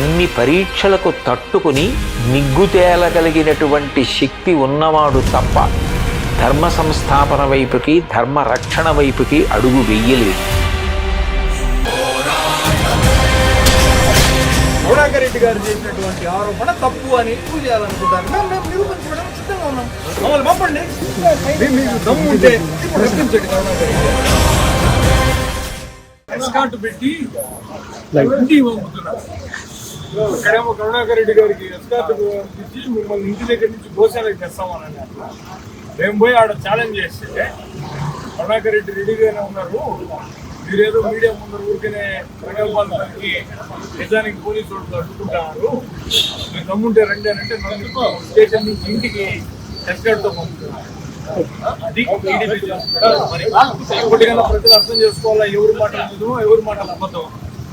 ఎన్ని పరీక్షలకు తట్టుకుని నిగ్గు తేలగలిగినటువంటి శక్తి ఉన్నవాడు తప్ప ధర్మ సంస్థాపన వైపుకి ధర్మ రక్షణ వైపుకి అడుగు వెయ్యలేదు రెడ్డి గారు చేసినటువంటి ఆరోపణ తప్పు అని ప్రూవ్ చేయాలనుకుంటాను మేము మేము నిరూపించడం సిద్ధంగా ఉన్నాం. మమ్మల్ని పంపండి. మీ- మీకు దమ్ము ఉంటే ఇప్పుడు రప్పించండి. కరుణాకర్ రెడ్డి గారు. ఎస్కాట్ పెట్టి ఇంటికి పంపుతున్నారు ఇక్కడేమో కరుణాకర్ రెడ్డి గారికి ఎస్కాట్ ఇచ్చి మిమ్మల్ని ఇంటి దగ్గర నుంచి గోశాలకు తెస్తామని మేము పోయి ఆడ ఛాలెంజ్ చేస్తే కరుణాకర్ రెడ్డి రెడీగానే ఉన్నారు. మీరేదో మీడియా ముందర ఊరికనే ప్రగల్భాలు పలికి నిజానికి పోలీసు వాళ్ళు అడ్డుకుంటున్నారు మీరు దమ్ముంటే రండి అని అంటే నన్ను స్టేషన్ నుంచి ఇంటికి ఎస్కాట్తో పంపుతున్నారు. అది టీడీపీ చేస్తున్న మరి ఇప్పటికైనా ప్రజలు అర్థం చేసుకోవాలా? ఎవరి మాట నిజమో ఎవరి మాట అబద్ధం